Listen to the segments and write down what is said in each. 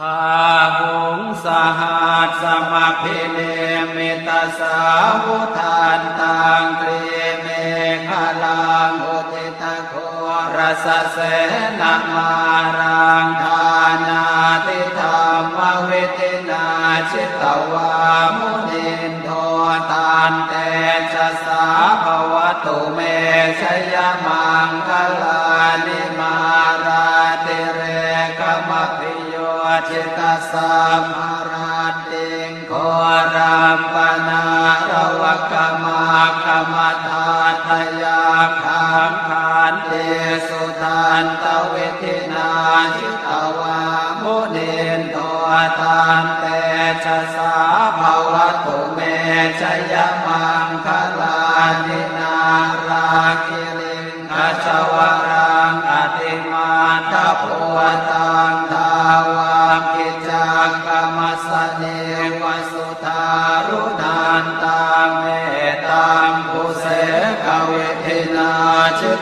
พาหงสหัสสมัคพิเนมิตาสาวุทานตังกรีเมฆลังอุติตะโครสเสนามารังทานาติธรรมเวิตินาชิตวามุนินโทตานเตชะสาภวตุเมชยมัง สามาราติงโครัมปนารวกมาคมตาทยาคังคานเตสุทันตเวทินาชิตวามุนินโทตานเตชะสาภวตุเมชยมังคลานินาราคิลิงคชว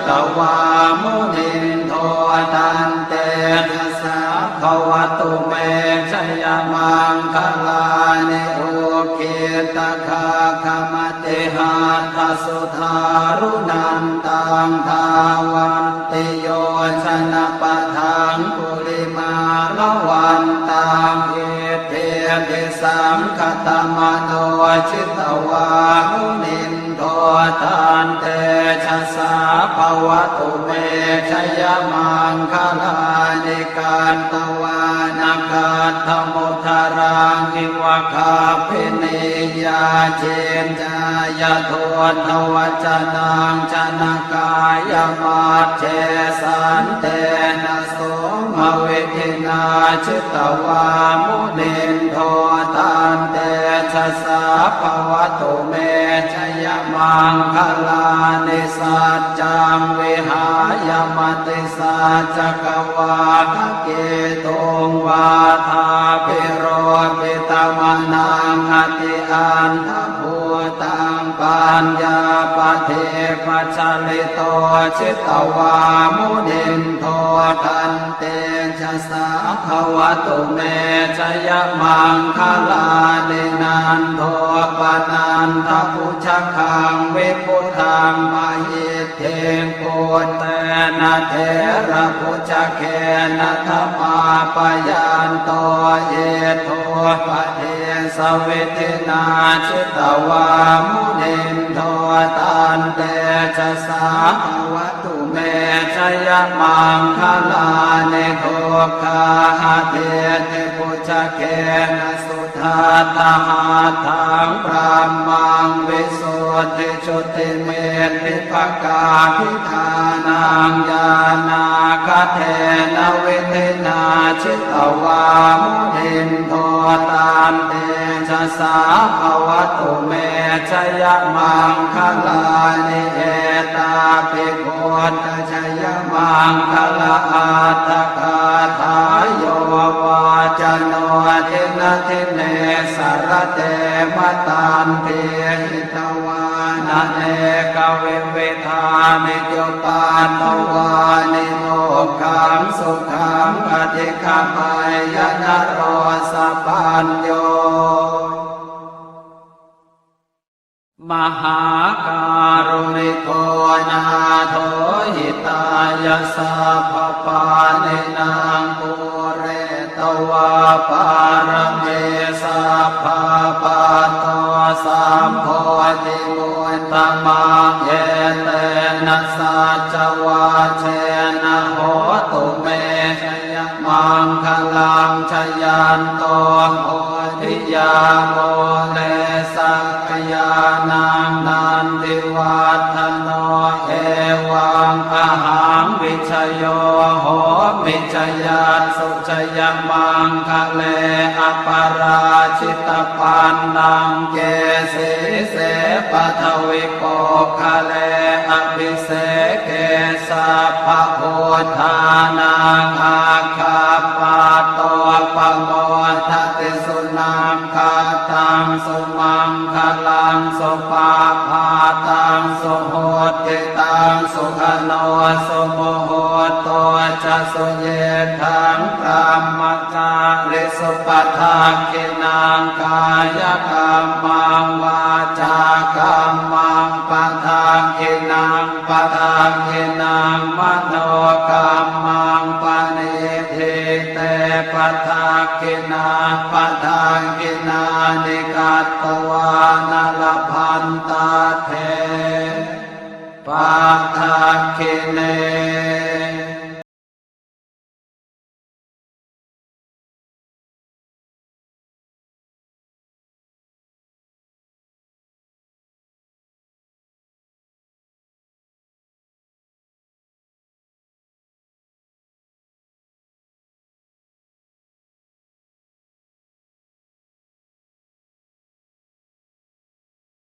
ตวามุนินโทตันเตชะสาภวตุเมชยมังคลานิโอเกตคาคมติหาทสุทารุนันตังทาวันติโยชนะปะทังกุลิมาลวันตังเอเทติสังคตมโนชิตวาหุนินโททานเต สาภวตุเมชยมังคลานิการตวานาคาธมุทารังิวะคาพินิยาเจนจายโททวจนังชนะกายมาเจสันเตนะโสมเวทินาชิตวามุนินโทตันเต ชะสาปวตุเมชยมังคลานิสัจจังวิหายมติสัจกวาทเกตุงวาทาปิโรปิตมนังอติอันทภูตังปัญญาป เทปัจลิโตชิตวามุนินโทตันเตชะสาขวตุเมชยมังคลานินันโทปนันทพุชคังเวพุทังมายิเทงโกต นะเทระพุชเคนะธมาปยันโตเยโทปเทสเวทินาชิตวามุนินโทตันเตชะสาภวตุเมชยมังคลาเนโทคาหาเทเทพุชเคนะสาตหาทังพระมังวิสุทธิชุติเมติปกาพิธานังญาณาคเทนเวเทนาชิตวามุนินโทตานเตชะสาภวตุเมชยมังคลานิเอตาปิโกตชยมังคลาอาตคาทา ตันเทหิตวานะเนกเวเวทานิจปานตวานิโมขังสุขังอธิคามายนโรสปัญโยมหาการุณิโกนาโทหิตายาสัพพปาเนนา คลังชยันโตโพธิยาโมเลสักยานังนันติวัฒโนเอวังอาหังวิชโยโหมิชยาสุชยมังคะเลอปาราชิตปันนังเกสีเสปัทวิปคะเลอภิเสเกสัพพะโพธานัง สุมังคลังสุปาพาตังสุโหติตังสุขโนสุโมโหโตจะสุเยทังพรามจกาลิสุปทาคินังกายกรรมังวาจา นิกาตวานล